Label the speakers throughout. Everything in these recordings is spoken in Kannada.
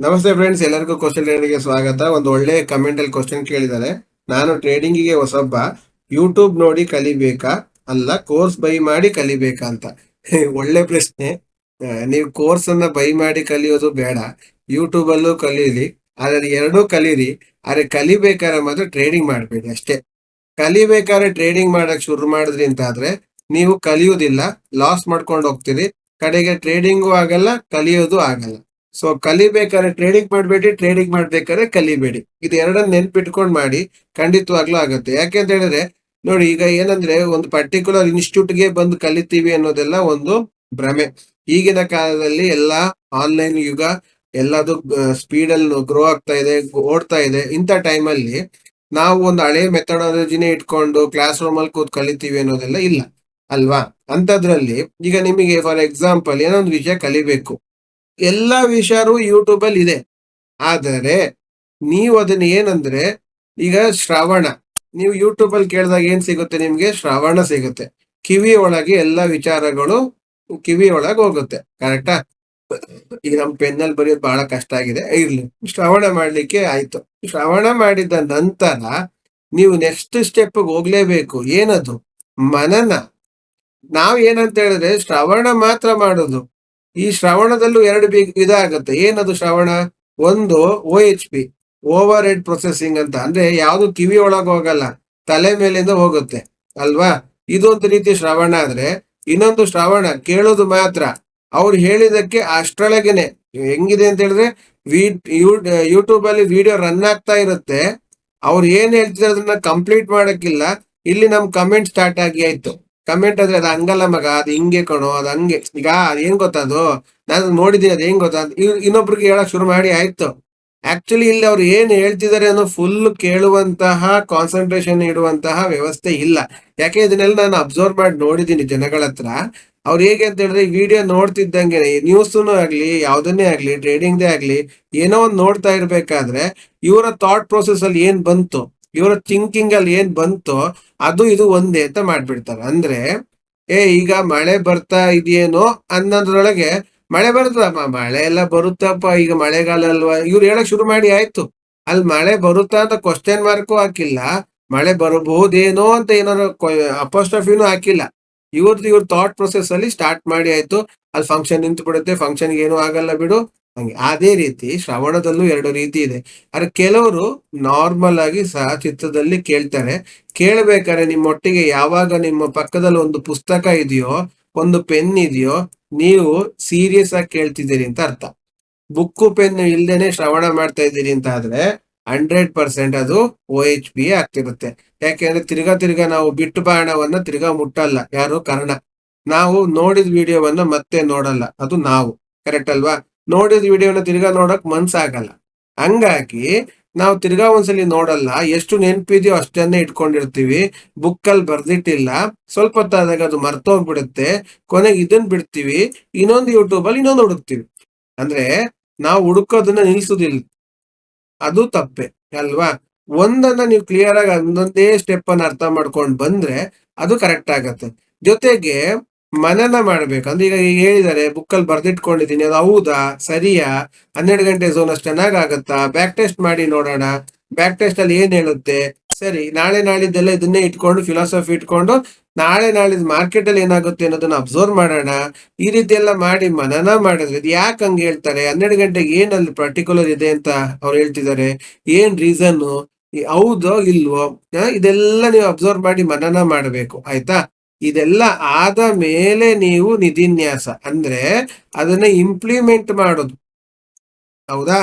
Speaker 1: ನಮಸ್ತೆ ಫ್ರೆಂಡ್ಸ್ ಎಲ್ಲರಿಗೂ ಕ್ವಶನ್ಗೆ ಸ್ವಾಗತ. ಒಂದು ಒಳ್ಳೆ ಕಮೆಂಟ್ ಅಲ್ಲಿ ಕ್ವಶನ್ ಕೇಳಿದ್ದಾರೆ. ನಾನು ಟ್ರೇಡಿಂಗಿಗೆ ಹೊಸಬ್ಬ. ಯೂಟ್ಯೂಬ್ ನೋಡಿ ಕಲಿಬೇಕಾ? ಅಲ್ಲ ಕೋರ್ಸ್ ಬೈ ಮಾಡಿ ಕಲಿಬೇಕಾ ಅಂತ. ಒಳ್ಳೆ ಪ್ರಶ್ನೆ. ನೀವು ಕೋರ್ಸ್ ಅನ್ನ ಬೈ ಮಾಡಿ ಕಲಿಯೋದು ಬೇಡ. ಯೂಟ್ಯೂಬ್ ಅಲ್ಲೂ ಕಲೀಲಿ. ಆದ್ರೆ ಎರಡೂ ಕಲೀರಿ. ಆದ್ರೆ ಕಲಿಬೇಕಾದ್ರೆ ಮಾತ್ರ ಟ್ರೇಡಿಂಗ್ ಮಾಡಬೇಡಿ ಅಷ್ಟೇ. ಕಲಿಬೇಕಾದ್ರೆ ಟ್ರೇಡಿಂಗ್ ಮಾಡಕ್ ಶುರು ಮಾಡಿದ್ರಿ ಅಂತ ಆದ್ರೆ ನೀವು ಕಲಿಯೋದಿಲ್ಲ ಲಾಸ್ ಮಾಡ್ಕೊಂಡು ಹೋಗ್ತೀರಿ. ಕಡೆಗೆ ಟ್ರೇಡಿಂಗು ಆಗಲ್ಲ, ಕಲಿಯೋದು ಆಗಲ್ಲ. ಸೊ ಕಲಿಬೇಕಾದ್ರೆ ಟ್ರೇಡಿಂಗ್ ಮಾಡಬೇಡಿ ಟ್ರೇಡಿಂಗ್ ಮಾಡ್ಬೇಕಾದ್ರೆ ಕಲಿಬೇಡಿ. ಇದು ಎರಡನ್ನ ನೆನ್ಪಿಟ್ಕೊಂಡು ಮಾಡಿ ಖಂಡಿತವಾಗ್ಲೂ ಆಗುತ್ತೆ. ಯಾಕೆ ಅಂತ ಹೇಳಿದ್ರೆ, ನೋಡಿ ಈಗ ಏನಂದ್ರೆ ಒಂದು ಪರ್ಟಿಕ್ಯುಲರ್ ಇನ್ಸ್ಟಿಟ್ಯೂಟ್ಗೆ ಬಂದು ಕಲಿತೀವಿ ಅನ್ನೋದೆಲ್ಲ ಒಂದು ಭ್ರಮೆ. ಈಗಿನ ಕಾಲದಲ್ಲಿ ಎಲ್ಲಾ ಆನ್ಲೈನ್ ಯುಗ ಎಲ್ಲದು ಸ್ಪೀಡ್ ಅಲ್ಲಿ ಗ್ರೋ ಆಗ್ತಾ ಇದೆ, ಓಡ್ತಾ ಇದೆ. ಇಂಥ ಟೈಮಲ್ಲಿ ನಾವು ಒಂದು ಹಳೆ ಮೆಥಡಾಲಜಿನೇ ಇಟ್ಕೊಂಡು ಕ್ಲಾಸ್ ರೂಮ್ ಅಲ್ಲಿ ಕೂತ್ ಕಲಿತೀವಿ ಅನ್ನೋದೆಲ್ಲ ಇಲ್ಲ, ಅಲ್ವಾ? ಅಂತದ್ರಲ್ಲಿ ಈಗ ನಿಮಗೆ ಫಾರ್ ಎಕ್ಸಾಂಪಲ್ ಏನೋ ಒಂದು ವಿಷಯ ಕಲಿಬೇಕು. ಎಲ್ಲಾ ವಿಷಯರು ಯೂಟ್ಯೂಬಲ್ಲಿ ಇದೆ. ಆದರೆ ನೀವು ಅದನ್ನ ಏನಂದ್ರೆ, ಈಗ ಶ್ರವಣ, ನೀವು ಯೂಟ್ಯೂಬಲ್ಲಿ ಕೇಳಿದಾಗ ಏನ್ ಸಿಗುತ್ತೆ ನಿಮ್ಗೆ? ಶ್ರವಣ ಸಿಗುತ್ತೆ. ಕಿವಿ ಒಳಗೆ ಎಲ್ಲ ವಿಚಾರಗಳು ಕಿವಿ ಒಳಗೆ ಹೋಗುತ್ತೆ. ಕರೆಕ್ಟಾ? ಈಗ ನಮ್ ಪೆನ್ನಲ್ಲಿ ಬರೆಯೋದು ಬಹಳ ಕಷ್ಟ ಆಗಿದೆ. ಇರ್ಲಿ, ಶ್ರವಣ ಮಾಡ್ಲಿಕ್ಕೆ ಆಯ್ತು. ಶ್ರವಣ ಮಾಡಿದ ನಂತರ ನೀವು ನೆಕ್ಸ್ಟ್ ಸ್ಟೆಪ್ ಹೋಗ್ಲೇಬೇಕು. ಏನದು? ಮನನ. ನಾವ್ ಏನಂತ ಹೇಳಿದ್ರೆ, ಶ್ರವಣ ಮಾತ್ರ ಮಾಡೋದು. ಈ ಶ್ರವಣದಲ್ಲೂ ಎರಡು ಬಿ- ವಿಧ ಆಗುತ್ತೆ ಏನದು ಶ್ರವಣ? ಒಂದು O H P overhead processing ಅಂತ. ಅಂದ್ರೆ ಯಾವುದು ಕಿವಿ ಒಳಗ್ ಹೋಗಲ್ಲ, ತಲೆ ಮೇಲಿಂದ ಹೋಗುತ್ತೆ. ಅಲ್ವಾ? ಇದೊಂದು ರೀತಿ ಶ್ರವಣ ಆದ್ರೆ, ಇನ್ನೊಂದು ಶ್ರವಣ, ಕೇಳೋದು ಮಾತ್ರ. ಅವ್ರು ಹೇಳಿದಕ್ಕೆ ಅಷ್ಟರೊಳಗೇನೆ. ಹೆಂಗಿದೆ ಅಂತ ಹೇಳಿದ್ರೆ ಯೂಟ್ಯೂಬ್ ಅಲ್ಲಿ ವಿಡಿಯೋ ರನ್ ಆಗ್ತಾ ಇರುತ್ತೆ. ಅವ್ರು ಏನ್ ಹೇಳ್ತಿದ್ರೆ ಅದನ್ನ ಕಂಪ್ಲೀಟ್ ಮಾಡಕ್ಕಿಲ್ಲ. ಇಲ್ಲಿ ನಮ್ ಕಮೆಂಟ್ ಸ್ಟಾರ್ಟ್ ಆಗಿ ಆಯ್ತು. ಕಮೆಂಟ್ ಆದ್ರೆ ಅದು ಹಂಗಲ್ಲ ಮಗ, ಅದು ಹಿಂಗೆ ಕಣೋ, ಅದು ಹಂಗೆ. ಈಗ ಅದ್ ಏನ್ ಗೊತ್ತದು ನಾನು ನೋಡಿದ್ದೀನಿ ಅದು ಹೆಂಗ್ ಗೊತ್ತಾ ಇನ್ನೊಬ್ರಿಗೆ ಹೇಳಕ್ ಶುರು ಮಾಡಿ, ಆಯ್ತು. ಆಕ್ಚುಲಿ ಇಲ್ಲಿ ಅವ್ರು ಏನ್ ಹೇಳ್ತಿದ್ದಾರೆ ಅನ್ನೋ ಫುಲ್ ಕೇಳುವಂತಹ ಕಾನ್ಸಂಟ್ರೇಷನ್ ಇಡುವಂತಹ ವ್ಯವಸ್ಥೆ ಇಲ್ಲ. ಯಾಕೆ ಇದನ್ನೆಲ್ಲ ನಾನು ಅಬ್ಸರ್ವ್ ಮಾಡಿ ನೋಡಿದೀನಿ ಜನಗಳ ಹತ್ರ. ಅವ್ರು ಹೇಗೆ ಅಂತ ಹೇಳಿದ್ರೆ, ಈ ವಿಡಿಯೋ ನೋಡ್ತಿದ್ದಂಗೆ ನ್ಯೂಸ್ನು ಆಗ್ಲಿ, ಯಾವ್ದನ್ನೇ ಆಗ್ಲಿ ಟ್ರೇಡಿಂಗ್ದೇ ಆಗ್ಲಿ, ಏನೋ ಒಂದ್ ನೋಡ್ತಾ ಇರ್ಬೇಕಾದ್ರೆ, ಇವರ ಥಾಟ್ ಪ್ರೊಸೆಸ್ ಅಲ್ಲಿ ಏನ್ ಬಂತು? ಇವರ ಥಿಂಕಿಂಗ್ ಅಲ್ಲಿ ಏನ್ ಬಂತೋ ಅದು ಇದು ಒಂದೇ ಅಂತ ಮಾಡ್ಬಿಡ್ತಾರೆ. ಅಂದ್ರೆ, ಏ, ಈಗ ಮಳೆ ಬರ್ತಾ ಇದೆಯೇನೋ ಅನ್ನೋದ್ರೊಳಗೆ ಮಳೆ ಬರ್ತದಮ್ಮ ಮಳೆ ಎಲ್ಲ ಬರುತ್ತಪ್ಪ, ಈಗ ಮಳೆಗಾಲ ಅಲ್ವಾ? ಇವ್ರು ಹೇಳಕ್ ಶುರು ಮಾಡಿ ಆಯ್ತು. ಅಲ್ಲಿ ಮಳೆ ಬರುತ್ತಾ ಅಂತ ಕ್ವಶನ್ ಮಾರ್ಕು ಹಾಕಿಲ್ಲ. ಮಳೆ ಬರಬಹುದೇನೋ ಅಂತ ಏನಾದ್ರು ಅಪೋಸ್ಟ್ರಫಿನೂ ಹಾಕಿಲ್ಲ. ಇವ್ರದ್ದು ಇವ್ರ ಥಾಟ್ ಪ್ರೊಸೆಸ್ ಅಲ್ಲಿ ಸ್ಟಾರ್ಟ್ ಮಾಡಿ ಆಯ್ತು. ಅಲ್ಲಿ ಫಂಕ್ಷನ್ ನಿಂತು ಬಿಡುತ್ತೆ ಫಂಕ್ಷನ್ ಏನು ಆಗಲ್ಲ ಬಿಡು. ಹಂಗೆ ಅದೇ ರೀತಿ ಶ್ರವಣದಲ್ಲೂ ಎರಡು ರೀತಿ ಇದೆ. ಆದ್ರೆ ಕೆಲವರು ನಾರ್ಮಲ್ ಆಗಿ ಸಹ ಚಿತ್ರದಲ್ಲಿ ಕೇಳ್ತಾರೆ. ಕೇಳ್ಬೇಕಾದ್ರೆ ನಿಮ್ಮೊಟ್ಟಿಗೆ ಯಾವಾಗ ನಿಮ್ಮ ಪಕ್ಕದಲ್ಲಿ ಒಂದು ಪುಸ್ತಕ ಇದೆಯೋ, ಒಂದು ಪೆನ್ ಇದೆಯೋ, ನೀವು ಸೀರಿಯಸ್ ಆಗಿ ಕೇಳ್ತಿದ್ದೀರಿ ಅಂತ ಅರ್ಥ. ಬುಕ್ಕು ಪೆನ್ ಇಲ್ದೇನೆ ಶ್ರವಣ ಮಾಡ್ತಾ ಇದ್ದೀರಿ ಅಂತ ಆದ್ರೆ ಹಂಡ್ರೆಡ್ ಪರ್ಸೆಂಟ್ ಅದು ಓ ಎಚ್ ಪಿ ಆಗ್ತಿರುತ್ತೆ. ಯಾಕೆಂದ್ರೆ ತಿರ್ಗಾ ತಿರ್ಗಾ ನಾವು ಬಿಟ್ಟು ಬಾಣವನ್ನ ತಿರ್ಗಾ ಮುಟ್ಟಲ್ಲ. ಯಾರು ಕರ್ಣ? ನಾವು ನೋಡಿದ ವಿಡಿಯೋವನ್ನ ಮತ್ತೆ ನೋಡಲ್ಲ. ಅದು ನಾವು. ಕರೆಕ್ಟ್ ಅಲ್ವಾ? ನೋಡಿದ ವಿಡಿಯೋನ ತಿರ್ಗಾ ನೋಡಕ್ ಮನ್ಸಾಗಲ್ಲ ಹಂಗಾಗಿ ನಾವು ತಿರ್ಗಾ ಒಂದ್ಸಲಿ ನೋಡಲ್ಲ, ಎಷ್ಟು ನೆನ್ಪಿದೆಯೋ ಅಷ್ಟನ್ನೇ ಇಟ್ಕೊಂಡಿರ್ತೀವಿ ಬುಕ್ ಅಲ್ಲಿ ಬರ್ದಿಟ್ಟಿಲ್ಲ, ಸ್ವಲ್ಪ ಹೊತ್ತಾದಾಗ ಅದು ಮರ್ತೋಗ್ಬಿಡುತ್ತೆ, ಕೊನೆಗೆ ಇದನ್ ಬಿಡ್ತೀವಿ, ಇನ್ನೊಂದು ಯೂಟ್ಯೂಬ್ ಅಲ್ಲಿ ಇನ್ನೊಂದು ಹುಡುಕ್ತಿವಿ. ಅಂದ್ರೆ ನಾವು ಹುಡುಕೋದನ್ನ ನಿಲ್ಸುದಿಲ್ಲ ಅದು ತಪ್ಪೆ, ಅಲ್ವಾ? ಒಂದನ್ನ ನೀವು ಕ್ಲಿಯರ್ ಆಗಿ ಒಂದೊಂದೇ ಸ್ಟೆಪ್ ಅನ್ನ ಅರ್ಥ ಮಾಡ್ಕೊಂಡು ಬಂದ್ರೆ ಅದು ಕರೆಕ್ಟ್ ಆಗತ್ತೆ. ಜೊತೆಗೆ ಮನನ ಮಾಡ್ಬೇಕು. ಅಂದ್ರೆ ಈಗ ಈಗ ಹೇಳಿದ್ದಾರೆ ಬುಕ್ಕಲ್ಲಿ ಬರ್ದಿಟ್ಕೊಂಡಿದ್ದೀನಿ, ಅದು ಹೌದಾ? ಸರಿಯಾ? ಹನ್ನೆರಡು ಗಂಟೆ ಝೋನ್ ಅಷ್ಟು ಚೆನ್ನಾಗ್ ಆಗತ್ತಾ ಬ್ಯಾಕ್ ಟೆಸ್ಟ್ ಮಾಡಿ ನೋಡೋಣ. ಬ್ಯಾಕ್ ಟೆಸ್ಟ್ ಅಲ್ಲಿ ಏನ್ ಹೇಳುತ್ತೆ? ಸರಿ, ನಾಳೆ ನಾಳಿದ್ದೆಲ್ಲ ಇದನ್ನೇ ಇಟ್ಕೊಂಡು ಫಿಲಾಸಫಿ ಇಟ್ಕೊಂಡು, ನಾಳೆ ನಾಳಿದ್ ಮಾರ್ಕೆಟ್ ಅಲ್ಲಿ ಏನಾಗುತ್ತೆ ಅನ್ನೋದನ್ನ ಅಬ್ಸರ್ವ್ ಮಾಡೋಣ. ಈ ರೀತಿ ಎಲ್ಲ ಮಾಡಿ ಮನನ ಮಾಡಿದ್ರೆ, ಇದು ಯಾಕೆ ಹಂಗೆ ಹೇಳ್ತಾರೆ? ಹನ್ನೆರಡು ಗಂಟೆಗೆ ಏನ್ ಅಲ್ಲಿ ಪರ್ಟಿಕ್ಯುಲರ್ ಇದೆ ಅಂತ ಅವ್ರು ಹೇಳ್ತಿದ್ದಾರೆ? ಏನ್ ರೀಸನ್ ಹೌದೋ ಇಲ್ವೋ? ಇದೆಲ್ಲ ನೀವು ಅಬ್ಸರ್ವ್ ಮಾಡಿ ಮನನ ಮಾಡಬೇಕು. ಆಯ್ತಾ? ಇದೆಲ್ಲ ಆದ ಮೇಲೆ ನೀವು ನಿಧಿನ್ಯಾಸ. ಅಂದ್ರೆ ಅದನ್ನ ಇಂಪ್ಲಿಮೆಂಟ್ ಮಾಡೋದು. ಹೌದಾ?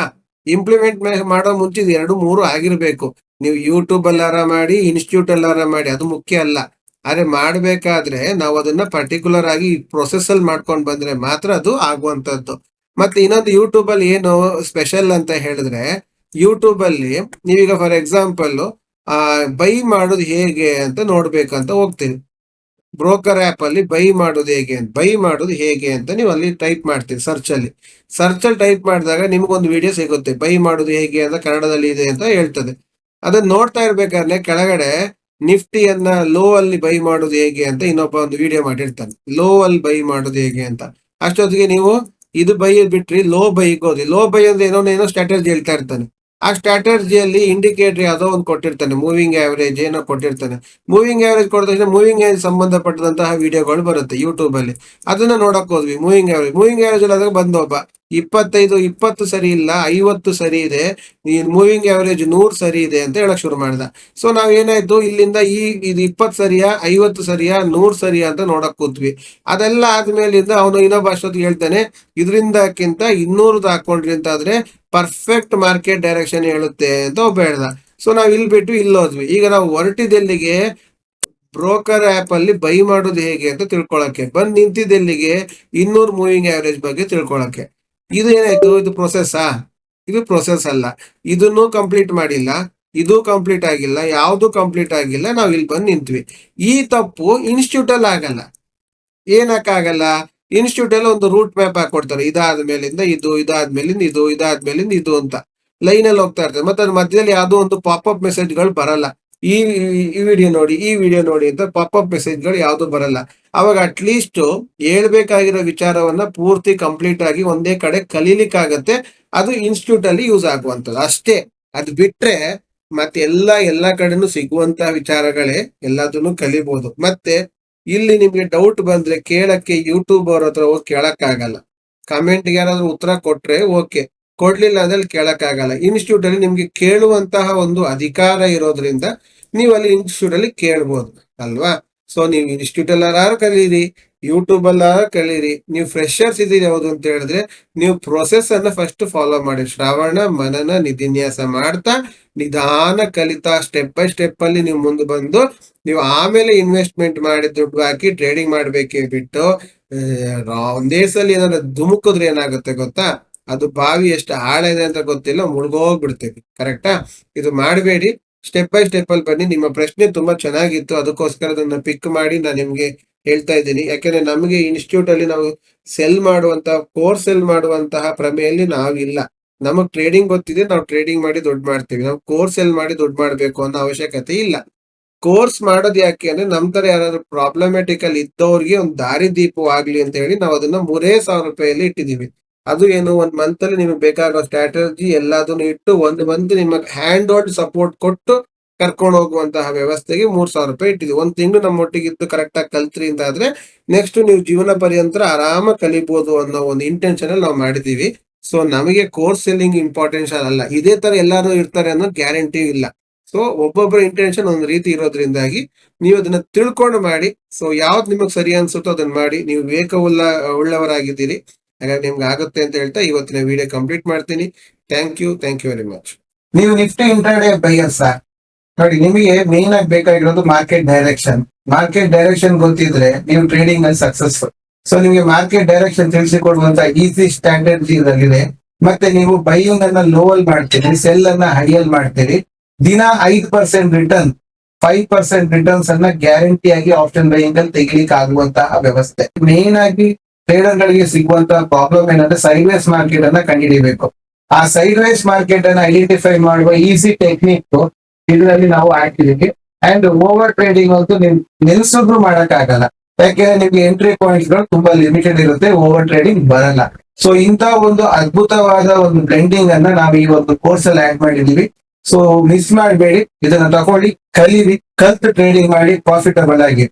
Speaker 1: ಇಂಪ್ಲಿಮೆಂಟ್ ಮಾಡೋ ಮುಂಚೆ ಎರಡು ಮೂರು ಆಗಿರ್ಬೇಕು. ನೀವು ಯೂಟ್ಯೂಬ್ ಅಲ್ಲಾರ ಮಾಡಿ ಇನ್ಸ್ಟಿಟ್ಯೂಟ್ ಅಲ್ಲಾರ ಮಾಡಿ, ಅದು ಮುಖ್ಯ ಅಲ್ಲ. ಆದ್ರೆ ಮಾಡ್ಬೇಕಾದ್ರೆ ನಾವು ಅದನ್ನ ಪರ್ಟಿಕ್ಯುಲರ್ ಆಗಿ ಪ್ರೊಸೆಸ್ ಅಲ್ಲಿ ಮಾಡ್ಕೊಂಡ್ ಬಂದ್ರೆ ಮಾತ್ರ ಅದು ಆಗುವಂತದ್ದು ಮತ್ತೆ ಇನ್ನೊಂದು ಯೂಟ್ಯೂಬ್ ಅಲ್ಲಿ ಏನು ಸ್ಪೆಷಲ್ ಅಂತ ಹೇಳಿದ್ರೆ ಯೂಟ್ಯೂಬ್ ಅಲ್ಲಿ ನೀವೀಗ ಫಾರ್ ಎಕ್ಸಾಂಪಲ್ ಆ ಬೈ ಮಾಡೋದು ಹೇಗೆ ಅಂತ ನೋಡ್ಬೇಕಂತ ಹೋಗ್ತೀವಿ ಬ್ರೋಕರ್ ಆ್ಯಪ್ ಅಲ್ಲಿ ಬೈ ಮಾಡೋದು ಹೇಗೆ ಅಂತ, ಬೈ ಮಾಡೋದು ಹೇಗೆ ಅಂತ ನೀವು ಅಲ್ಲಿ ಟೈಪ್ ಮಾಡ್ತೀರಿ ಸರ್ಚ್ ಅಲ್ಲಿ. ಸರ್ಚ್ ಅಲ್ಲಿ ಟೈಪ್ ಮಾಡಿದಾಗ ನಿಮಗೊಂದು ವಿಡಿಯೋ ಸಿಗುತ್ತೆ, ಬೈ ಮಾಡೋದು ಹೇಗೆ ಅಂತ ಕನ್ನಡದಲ್ಲಿ ಇದೆ ಅಂತ ಹೇಳ್ತದೆ. ಅದನ್ನ ನೋಡ್ತಾ ಇರ್ಬೇಕಾದ್ರೆ ಕೆಳಗಡೆ ನಿಫ್ಟಿಯನ್ನ ಲೋ ಅಲ್ಲಿ ಬೈ ಮಾಡೋದು ಹೇಗೆ ಅಂತ ಇನ್ನೊಬ್ಬ ಒಂದು ವಿಡಿಯೋ ಮಾಡಿರ್ತಾನೆ. ಲೋ ಅಲ್ಲಿ ಬೈ ಮಾಡೋದು ಹೇಗೆ ಅಂತ. ಅಷ್ಟೊತ್ತಿಗೆ ನೀವು ಇದು ಬೈ ಬಿಟ್ರಿ ಲೋ ಬೈಗೆ ಹೋದಿ ಲೋ ಬೈ ಅಂದ್ರೆ ಏನೋ ಏನೋ ಸ್ಟ್ರಾಟಜಿ ಹೇಳ್ತಾ ಇರ್ತಾನೆ. ಆ ಸ್ಟ್ರಾಟಜಿಯಲ್ಲಿ ಇಂಡಿಕೇಟರ್ ಯಾವುದೋ ಒಂದು ಕೊಟ್ಟಿರ್ತಾನೆ ಮೂವಿಂಗ್ ಆವರೇಜ್ ಏನೋ ಕೊಟ್ಟಿರ್ತಾನೆ. ಮೂವಿಂಗ್ ಆವರೇಜ್ ಕೊಟ್ಟ ಮೂವಿಂಗ್ ಆವರೇಜ್ ಸಂಬಂಧಪಟ್ಟಂತಹ ವಿಡಿಯೋಗಳು ಬರುತ್ತೆ ಯೂಟ್ಯೂಬಲ್ಲಿ ಅದನ್ನ ನೋಡಕ್ ಹೋದ್ವಿ ಮೂವಿಂಗ್ ಆವರೇಜ್ ಮೂವಿಂಗ್ ಆವರೇಜ್ ಅದಾಗ ಬಂದೊಬ್ಬ ಇಪ್ಪತ್ತೈದು, ಇಪ್ಪತ್ತು ಸರಿ ಇಲ್ಲ, ಐವತ್ತು ಸರಿ ಇದೆ, ಈ ಮೂವಿಂಗ್ ಆವರೇಜ್ ನೂರು ಸರಿ ಇದೆ ಅಂತ ಹೇಳಕ್ ಶುರು ಮಾಡ್ದ. ಸೊ ನಾವ್ ಏನಾಯ್ತು? ಇಲ್ಲಿಂದ ಈ, ಇದು ಇಪ್ಪತ್ತು ಸರಿಯಾ, ಐವತ್ತು ಸರಿಯಾ, ನೂರ್ ಸರಿಯಾ ಅಂತ ನೋಡಕ್ ಕೂತ್ವಿ. ಅದೆಲ್ಲ ಆದ್ಮೇಲಿಂದ ಅವನು ಇನ್ನೊಬ್ಬ ಅಷ್ಟೊತ್ತಿಗೆ ಹೇಳ್ತಾನೆ, ಇದರಿಂದಕ್ಕಿಂತ ಇನ್ನೂರದ್ದು ಹಾಕೊಂಡ್ರಿ ಅಂತ ಆದ್ರೆ ಪರ್ಫೆಕ್ಟ್ ಮಾರ್ಕೆಟ್ ಡೈರೆಕ್ಷನ್ ಹೇಳುತ್ತೆ ಅಂತ ಒಬ್ಬ ಹೇಳ್ದ. ಸೊ ನಾವ್ ಇಲ್ಲಿ ಬಿಟ್ಟು ಇಲ್ಲಿ ಹೋದ್ವಿ. ಈಗ ನಾವು ಹೊರಟಿದೆಲ್ಲಿಗೆ? ಬ್ರೋಕರ್ ಆಪ್ ಅಲ್ಲಿ ಬೈ ಮಾಡೋದು ಹೇಗೆ ಅಂತ ತಿಳ್ಕೊಳಕ್ಕೆ. ಬಂದ್ ನಿಂತಿದ್ದೆಲ್ಲಿಗೆ ಇನ್ನೂರು ಮೂವಿಂಗ್ ಆವರೇಜ್ ಬಗ್ಗೆ ತಿಳ್ಕೊಳಕ್ಕೆ. ಇದು ಏನಾಯ್ತು ಇದು ಪ್ರೊಸೆಸ್ಸಾ ಇದು ಪ್ರೊಸೆಸ್ ಅಲ್ಲ. ಇದನ್ನು ಕಂಪ್ಲೀಟ್ ಮಾಡಿಲ್ಲ. ಇದು ಕಂಪ್ಲೀಟ್ ಆಗಿಲ್ಲ. ಯಾವುದು ಕಂಪ್ಲೀಟ್ ಆಗಿಲ್ಲ, ನಾವು ಇಲ್ಲಿ ಬಂದು ನಿಂತ್ವಿ. ಈ ತಪ್ಪು ಇನ್ಸ್ಟಿಟ್ಯೂಟ್ ಅಲ್ಲಿ ಆಗಲ್ಲ. ಏನಕ್ಕಾಗಲ್ಲ ಇನ್ಸ್ಟಿಟ್ಯೂಟ್ ಅಲ್ಲಿ ಒಂದು ರೂಟ್ ಮ್ಯಾಪ್ ಹಾಕೊಡ್ತಾರೆ. ಇದಾದ್ಮೇಲಿಂದ ಇದು ಇದಾದ ಮೇಲಿಂದ ಇದು ಇದಾದ ಮೇಲಿಂದ ಇದು ಅಂತ. ಲೈನ್ ಅಲ್ಲಿ ಹೋಗ್ತಾ ಇರ್ತಾರೆ ಮತ್ತೆ ಅದ್ರ ಮಧ್ಯದಲ್ಲಿ ಯಾವ್ದೋ ಒಂದು ಪಾಪ್ ಅಪ್ ಮೆಸೇಜ್ಗಳು ಬರಲ್ಲ. ಈ ಈ ವಿಡಿಯೋ ನೋಡಿ, ಈ ವಿಡಿಯೋ ನೋಡಿ ಅಂತ ಪಾಪಪ್ ಮೆಸೇಜ್ಗಳು ಯಾವುದು ಬರಲ್ಲ. ಅವಾಗ ಅಟ್ಲೀಸ್ಟ್ ಹೇಳ್ಬೇಕಾಗಿರೋ ವಿಚಾರವನ್ನ ಪೂರ್ತಿ ಕಂಪ್ಲೀಟ್ ಆಗಿ ಒಂದೇ ಕಡೆ ಕಲೀಲಿಕ್ಕಾಗತ್ತೆ. ಅದು ಇನ್ಸ್ಟಿಟ್ಯೂಟ್ ಅಲ್ಲಿ ಯೂಸ್ ಆಗುವಂತದ್ದು ಅಷ್ಟೇ. ಅದು ಬಿಟ್ರೆ ಮತ್ತೆ ಎಲ್ಲ, ಎಲ್ಲಾ ಕಡೆನೂ ಸಿಗುವಂತ ವಿಚಾರಗಳೇ ಎಲ್ಲದನ್ನು ಕಲಿಬಹುದು ಮತ್ತೆ ಇಲ್ಲಿ ನಿಮ್ಗೆ ಡೌಟ್ ಬಂದ್ರೆ ಕೇಳಕ್ಕೆ ಯೂಟ್ಯೂಬ್ ಅವ್ರ ಹತ್ರ ಹೋಗಿ ಕೇಳಕ್ಕಾಗಲ್ಲ. ಕಮೆಂಟ್ ಯಾರಾದ್ರೂ ಉತ್ತರ ಕೊಟ್ರೆ ಓಕೆ ಕೊಡ್ಲಿಲ್ಲ ಅಂದ್ರೆ ಕೇಳಕ್ ಆಗಲ್ಲ. ಇನ್ಸ್ಟಿಟ್ಯೂಟ್ ಅಲ್ಲಿ ನಿಮ್ಗೆ ಕೇಳುವಂತಹ ಒಂದು ಅಧಿಕಾರ ಇರೋದ್ರಿಂದ ನೀವು ಅಲ್ಲಿ ಇನ್ಸ್ಟಿಟ್ಯೂಟ್ ಅಲ್ಲಿ ಕೇಳ್ಬೋದು, ಅಲ್ವಾ? ಸೊ ನೀವು ಇನ್ಸ್ಟಿಟ್ಯೂಟ್ ಅಲ್ಲಾರು ಕಲೀರಿ ಯೂಟ್ಯೂಬ್ ಅಲ್ಲಾರು ಕಲೀರಿ, ನೀವು ಫ್ರೆಶರ್ಸ್ ಇದೀರಿ ಯಾವುದು ಅಂತ ಹೇಳಿದ್ರೆ ನೀವು ಪ್ರೊಸೆಸ್ ಅನ್ನ ಫಸ್ಟ್ ಫಾಲೋ ಮಾಡಿ. ಶ್ರವಣ, ಮನನ, ನಿಧಿನ್ಯಾಸ ಮಾಡ್ತಾ, ನಿಧಾನ ಕಲಿತಾ ಸ್ಟೆಪ್ ಬೈ ಸ್ಟೆಪ್ ಅಲ್ಲಿ ನೀವು ಮುಂದೆ ಬಂದು ನೀವು ಆಮೇಲೆ ಇನ್ವೆಸ್ಟ್ಮೆಂಟ್ ಮಾಡಿ ದುಡ್ಡು ಹಾಕಿ ಟ್ರೇಡಿಂಗ್ ಮಾಡ್ಬೇಕೇ ಬಿಟ್ಟು ಒಂದೇ ಸಲ ಏನಾದ್ರು ಧುಮುಕಿದ್ರೆ ಏನಾಗುತ್ತೆ ಗೊತ್ತಾ? ಅದು ಬಾವಿ ಎಷ್ಟು ಆಳ ಇದೆ ಅಂತ ಗೊತ್ತಿಲ್ಲ ಮುಳುಗೋಗ್ಬಿಡ್ತೇವೆ ಕರೆಕ್ಟಾ ಇದು ಮಾಡಬೇಡಿ. ಸ್ಟೆಪ್ ಬೈ ಸ್ಟೆಪ್ ಅಲ್ಲಿ ಬನ್ನಿ. ನಿಮ್ಮ ಪ್ರಶ್ನೆ ತುಂಬಾ ಚೆನ್ನಾಗಿತ್ತು. ಅದಕ್ಕೋಸ್ಕರ ಅದನ್ನ ಪಿಕ್ ಮಾಡಿ ನಾನು ನಿಮ್ಗೆ ಹೇಳ್ತಾ ಇದ್ದೀನಿ. ಯಾಕಂದ್ರೆ ನಮಗೆ ಇನ್ಸ್ಟಿಟ್ಯೂಟ್ ಅಲ್ಲಿ ನಾವು ಸೆಲ್ ಮಾಡುವಂತಹ ಕೋರ್ಸ್ ಸೆಲ್ ಮಾಡುವಂತಹ ಪ್ರಮೆಯಲ್ಲಿ ನಾವಿಲ್ಲ. ನಮಗ್ ಟ್ರೇಡಿಂಗ್ ಗೊತ್ತಿದೆ. ನಾವು ಟ್ರೇಡಿಂಗ್ ಮಾಡಿ ದುಡ್ಡು ಮಾಡ್ತೀವಿ. ನಾವು ಕೋರ್ಸ್ ಸೆಲ್ ಮಾಡಿ ದುಡ್ಡು ಮಾಡ್ಬೇಕು ಅನ್ನೋ ಅವಶ್ಯಕತೆ ಇಲ್ಲ. ಕೋರ್ಸ್ ಮಾಡೋದು ಯಾಕೆ ಅಂದ್ರೆ ನಮ್ ತರ ಯಾರಾದ್ರೂ ಪ್ರಾಬ್ಲಮೆಟಿಕಲ್ ಇದ್ದವ್ರಿಗೆ ಒಂದು ದಾರಿ ದೀಪವಾಗ್ಲಿ ಅಂತ ಹೇಳಿ ನಾವು ಅದನ್ನ ಮೂರೇ ಸಾವಿರ ರೂಪಾಯಲ್ಲಿ ಇಟ್ಟಿದೀವಿ ಅದು ಏನು, ಒಂದ್ ಮಂತ್ ಅಲ್ಲಿ ನಿಮಗೆ ಬೇಕಾಗೋ ಸ್ಟ್ರಾಟಜಿ ಎಲ್ಲದನ್ನು ಇಟ್ಟು ಒಂದು ಮಂತ್ ನಿಮಗೆ ಹ್ಯಾಂಡ್ ಔಟ್ ಸಪೋರ್ಟ್ ಕೊಟ್ಟು ಕರ್ಕೊಂಡು ಹೋಗುವಂತಹ ವ್ಯವಸ್ಥೆಗೆ ಮೂರ್ ಸಾವಿರ ರೂಪಾಯಿ ಇಟ್ಟಿದ್ವಿ. ಒಂದ್ ತಿಂಗಳು ನಮ್ಮ ಒಟ್ಟಿಗೆ ಇದ್ದು ಕರೆಕ್ಟ್ ಆಗಿ ಕಲ್ತ್ರಿ ಅಂತ ಆದ್ರೆ ನೆಕ್ಸ್ಟ್ ನೀವು ಜೀವನ ಪರ್ಯಂತರ ಆರಾಮ ಕಲಿಬಹುದು ಅನ್ನೋ ಒಂದು ಇಂಟೆನ್ಷನ್ ಅಲ್ಲಿ ನಾವು ಮಾಡಿದೀವಿ ಸೊ ನಮಗೆ ಕೋರ್ಸ್ ಸೆಲ್ಲಿಂಗ್ ಇಂಪಾರ್ಟೆನ್ಸ್ ಅಲ್ಲ. ಇದೇ ತರ ಎಲ್ಲರೂ ಇರ್ತಾರೆ ಅನ್ನೋ ಗ್ಯಾರಂಟಿ ಇಲ್ಲ. ಸೊ ಒಬ್ಬೊಬ್ಬರ ಇಂಟೆನ್ಷನ್ ಒಂದು ರೀತಿ ಇರೋದ್ರಿಂದಾಗಿ ನೀವು ಅದನ್ನ ತಿಳ್ಕೊಂಡು ಮಾಡಿ. ಸೊ ಯಾವ್ದು ನಿಮಗೆ ಸರಿ ಅನ್ಸುತ್ತೋ ಅದನ್ನ ಮಾಡಿ. ನೀವು ವಿವೇಕ ಉಳ್ಳ ಉಳ್ಳವರಾಗಿದ್ದೀರಿ. ಹಾಗಾಗಿ ನಿಮ್ಗೆ ಆಗುತ್ತೆ ಅಂತ ಹೇಳ್ತಾ ಇವತ್ತಿನ ವಿಡಿಯೋ ಕಂಪ್ಲೀಟ್ ಮಾಡ್ತೀನಿ. Thank you thank you very much
Speaker 2: ನೀವು ನಿಫ್ಟಿ ಇಂಟರ್ಡೇ ಬೈಯರ್ ಸರ್ ನೋಡಿ, ನಿಮಗೆ ಮೇನ್ ಆಗಿ ಬೇಕಾಗಿರೋದು ಮಾರ್ಕೆಟ್ ಡೈರೆಕ್ಷನ್ ಮಾರ್ಕೆಟ್ ಡೈರೆಕ್ಷನ್ ಗೊತ್ತಿದ್ರೆ ನೀವು ಟ್ರೇಡಿಂಗ್ ಅಲ್ಲಿ ಸಕ್ಸಸ್ಫುಲ್ ಸೊ ನಿಮಗೆ ಮಾರ್ಕೆಟ್ ಡೈರೆಕ್ಷನ್ ತಿಳಿಸಿಕೊಡುವಂತ ಈಸಿ ಸ್ಟ್ರಾಟಜಿ ಇದರಲ್ಲಿದೆ. ಮತ್ತೆ ನೀವು ಬೈಯಿಂಗ್ ಅನ್ನ ಅಲ್ಲಿ ಮಾಡ್ತೀರಿ ಸೆಲ್ ಅನ್ನ ಅಲ್ಲಿ ಮಾಡ್ತೀರಿ. ದಿನ ಐದ್ percent return five percent returns ಅನ್ನ ಗ್ಯಾರಂಟಿ ಆಗಿ ಆಪ್ಷನ್ ಬೈಯಿಂಗ್ ಅಲ್ಲಿ ತೆಗಿಲಿಕ್ಕೆ ಆಗುವಂತಹ ವ್ಯವಸ್ಥೆ. ಮೇನ್ ಆಗಿ ಟ್ರೇಡರ್ ಗಳಿಗೆ ಸಿಗುವಂತಹ ಪ್ರಾಬ್ಲಮ್ ಏನಂದ್ರೆ ಸೈಡ್ವೇಸ್ ಮಾರ್ಕೆಟ್ ಅನ್ನ ಕಂಡುಹಿಡಿಬೇಕು. ಆ ಸೈಡ್ವೇಸ್ ಮಾರ್ಕೆಟ್ ಅನ್ನ ಐಡೆಂಟಿಫೈ ಮಾಡುವ ಈಸಿ ಟೆಕ್ನಿಕ್ ಇದರಲ್ಲಿ ನಾವು ಹಾಕಿದೀವಿ ಅಂಡ್ ಓವರ್ ಟ್ರೇಡಿಂಗ್ ಅಂತೂ ನಿಮ್ ನಿಲ್ಸಿದ್ರು ಮಾಡಕ್ ಆಗಲ್ಲ. ಯಾಕೆಂದ್ರೆ ನಿಮ್ಗೆ ಎಂಟ್ರಿ ಪಾಯಿಂಟ್ಸ್ಗಳು ತುಂಬಾ ಲಿಮಿಟೆಡ್ ಇರುತ್ತೆ ಓವರ್ ಟ್ರೇಡಿಂಗ್ ಬರಲ್ಲ. ಸೊ ಇಂತ ಒಂದು ಅದ್ಭುತವಾದ ಒಂದು ಬ್ಲೆಂಡಿಂಗ್ ಅನ್ನ ನಾವು ಈ ಒಂದು ಕೋರ್ಸ್ ಅಲ್ಲಿ ಆಡ್ ಮಾಡಿದೀವಿ ಸೊ ಮಿಸ್ ಮಾಡಬೇಡಿ, ಇದನ್ನ ತಗೊಳ್ಳಿ, ಕಲೀರಿ, ಕಲ್ತ್ ಟ್ರೇಡಿಂಗ್ ಮಾಡಿ ಪ್ರಾಫಿಟಬಲ್ ಆಗಿ.